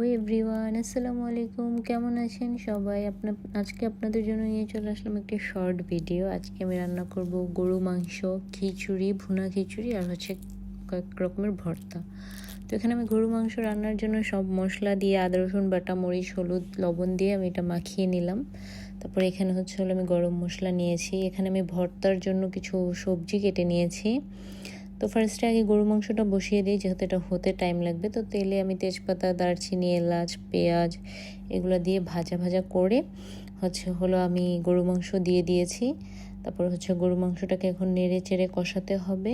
Hello everyone, আসসালামু আলাইকুম। কেমন আছেন সবাই? আপনার আজকে আপনাদের জন্য নিয়ে চলে আসলাম একটি শর্ট ভিডিও। আজকে আমি রান্না করব গরু মাংস, খিচুড়ি, ভুনা খিচুড়ি আর হচ্ছে কয়েক রকমের ভর্তা। তো এখানে আমি গরু মাংস রান্নার জন্য সব মশলা দিয়ে আদা, রসুন, বাটা, মরিচ, হলুদ, লবণ দিয়ে আমি এটা মাখিয়ে নিলাম। তারপরে এখানে হচ্ছে হলো আমি গরম মশলা নিয়েছি। এখানে আমি ভর্তার জন্য কিছু সবজি কেটে নিয়েছি। তো ফার্স্টে আগে গরু মাংসটা বসিয়ে দিই, যেহেতু এটা হতে টাইম লাগবে। তো তেলে আমি তেজপাতা, দারচিনি, এলাচ, পেঁয়াজ এগুলো দিয়ে ভাজা ভাজা করে হচ্ছে হলো আমি গরু মাংস দিয়ে দিয়েছি। তারপর হচ্ছে গরু মাংসটাকে এখন নেড়ে চেড়ে কষাতে হবে।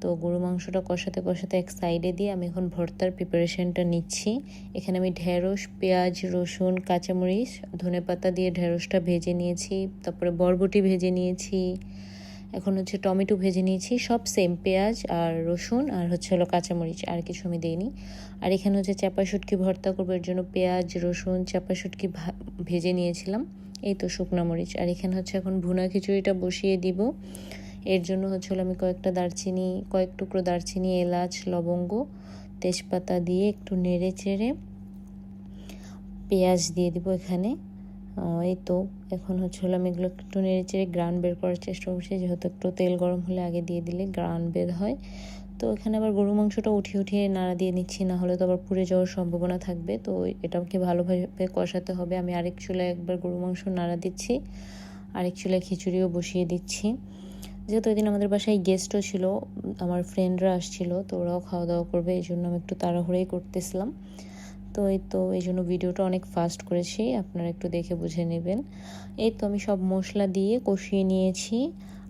তো গরু মাংসটা কষাতে কষাতে এক সাইডে দিয়ে আমি এখন ভর্তার প্রিপারেশনটা নিচ্ছি। এখানে আমি ঢেঁড়স, পেঁয়াজ, রসুন, কাঁচামরিচ ধনে পাতা দিয়ে ঢেঁড়সটা ভেজে নিয়েছি। তারপরে বরবটি ভেজে নিয়েছি। এখন হচ্ছে টমেটো ভেজে নিয়েছি, সব সেম পেঁয়াজ আর রসুন আর হচ্ছে হলো কাঁচামরিচ, আর কিছু আমি দিইনি। আর এখানে হচ্ছে চাপা শুটকি ভর্তা করব, এর জন্য পেঁয়াজ, রসুন চাপা শুটকি ভেজে নিয়েছিলাম। এই তো শুকনো মরিচ। আর এখানে হচ্ছে এখন ভুনা খিচুড়িটা বসিয়ে দিব। এর জন্য হচ্ছে হলো আমি কয়েকটা দারচিনি, কয়েক টুকরো দারচিনি, এলাচ, লবঙ্গ, তেজপাতা দিয়ে একটু নেড়ে চেড়ে পেঁয়াজ দিয়ে দিব এখানে। এই তো, এখন হচ্ছে হলো আমি এগুলো একটু নেড়ে চেড়ে গ্রান বের করার চেষ্টা করছি, যেহেতু একটু তেল গরম হলে আগে দিয়ে দিলে গ্রান বের হয়। তো এখানে আবার গরু মাংসটা উঠিয়ে উঠিয়ে নাড়া দিয়ে নিচ্ছি, না হলে তো আবার পুড়ে যাওয়ার সম্ভাবনা থাকবে। তো এটাকে ভালোভাবে কষাতে হবে। আমি আরেক চুলায় একবার গরু মাংস নাড়া দিচ্ছি, আরেক চুলায় খিচুড়িও বসিয়ে দিচ্ছি। যেহেতু ওই দিন আমাদের বাসায় গেস্টও ছিল, আমার ফ্রেন্ডরা আসছিল, তো ওরাও খাওয়া দাওয়া করবে, এই জন্য আমি একটু তাড়াহুড়োই করতেছিলাম। তো এই তো, এই জন্য ভিডিওটা অনেক ফাস্ট করেছি, আপনারা একটু দেখে বুঝে নেবেন। এই তো আমি সব মশলা দিয়ে কষিয়ে নিয়েছি,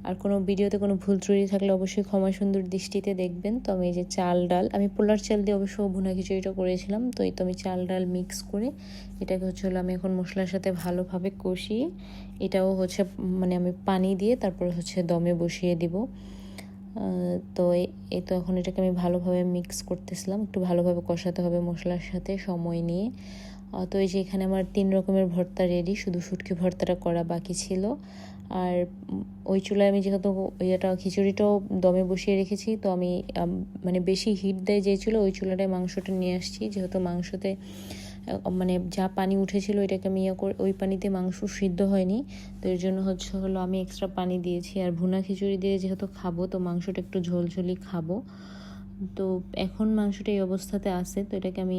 আর কোনো ভিডিওতে কোনো ভুল ত্রুটি থাকলে অবশ্যই ক্ষমা সুন্দর দৃষ্টিতে দেখবেন। তো আমি এই যে চাল ডাল, আমি পোলার চাল দিয়ে অবশ্য ভুনা খিচুড়িটা করেছিলাম, তো এই তো আমি চাল ডাল মিক্স করে এটাকে হচ্ছে হলো আমি এখন মশলার সাথে ভালোভাবে কষিয়ে, এটাও হচ্ছে মানে আমি পানি দিয়ে তারপরে হচ্ছে দমে বসিয়ে দিব। তো এই তো এখন এটাকে আমি ভালোভাবে মিক্স করতেছিলাম। একটু ভালোভাবে কষাতে হবে মশলার সাথে সময় নিয়ে। তো এই যে এখানে আমার তিন রকমের ভর্তা রেডি শুধু শুটকি ভর্তাটা করা বাকি ছিল। আর ওই চুলায় আমি যেহেতু ইয়েটা, খিচুড়িটাও দমে বসিয়ে রেখেছি, তো আমি মানে বেশি হিট দেয় যে চুলো, ওই চুলাটায় মাংসটা নিয়ে আসছি। যেহেতু মাংসতে মানে যা পানি উঠেছিল এটাকে আমি ইয়ে করে, ওই পানিতে মাংস সিদ্ধ হয়নি। তো এর জন্য হচ্ছে হলো আমি এক্সট্রা পানি দিয়েছি। আর ভুনা খিচুড়ি দিয়ে যেহেতু খাব, তো মাংসটা একটু ঝোলঝোলি খাব। তো এখন মাংসটা এই অবস্থাতে আছে, তো এটাকে আমি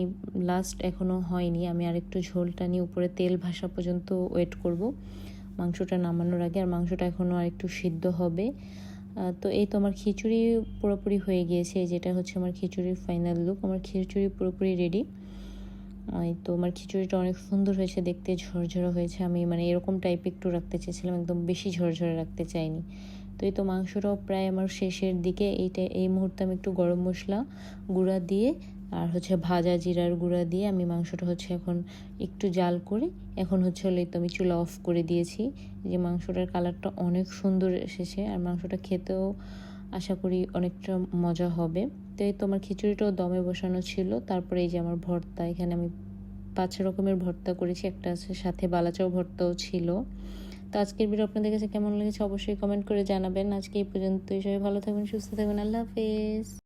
লাস্ট এখনও হয়নি। আমি আরেকটু ঝোলটা নিয়ে উপরে তেল ভাসা পর্যন্ত ওয়েট করব। মাংসটা নামানোর আগে, আর মাংসটা এখনও আরেকটু সিদ্ধ হবে। তো এই তো আমার খিচুড়ি পুরোপুরি হয়ে গিয়েছে। যেটা হচ্ছে আমার খিচুড়ির ফাইনাল লুক আমার খিচুড়ি পুরোপুরি রেডি এই তো আমার খিচুড়িটা অনেক সুন্দর হয়েছে, দেখতে ঝরঝরে হয়েছে। আমি মানে এরকম টাইপ একটু রাখতে চেয়েছিলাম, একদম বেশি ঝরঝরে রাখতে চাইনি। তো এই তো মাংসটাও প্রায় আমার শেষের দিকে। এইটা, এই মুহূর্তে আমি একটু গরম মশলা গুঁড়া দিয়ে আর হচ্ছে ভাজা জিরার গুঁড়া দিয়ে আমি মাংসটা হচ্ছে এখন একটু জাল করে, এখন হচ্ছে হলে তো আমি চুলা অফ করে দিয়েছি। যে মাংসটার কালারটা অনেক সুন্দর এসেছে আর মাংসটা খেতেও আশা করি অনেকটা মজা হবে। তো এই তোমার খিচুড়িটাও দমে বসানো ছিল। তারপরে এই যে আমার ভর্তা, এখানে আমি পাঁচ রকমের ভর্তা করেছি। একটা আছে সাথে বালাচাও ভর্তাও ছিল। তো আজকের ভিডিও আপনাদের কাছে কেমন লেগেছে অবশ্যই কমেন্ট করে জানাবেন। আজকে এই পর্যন্তই। সবাই ভালো থাকবেন, সুস্থ থাকবেন। আল্লাহ হাফেজ।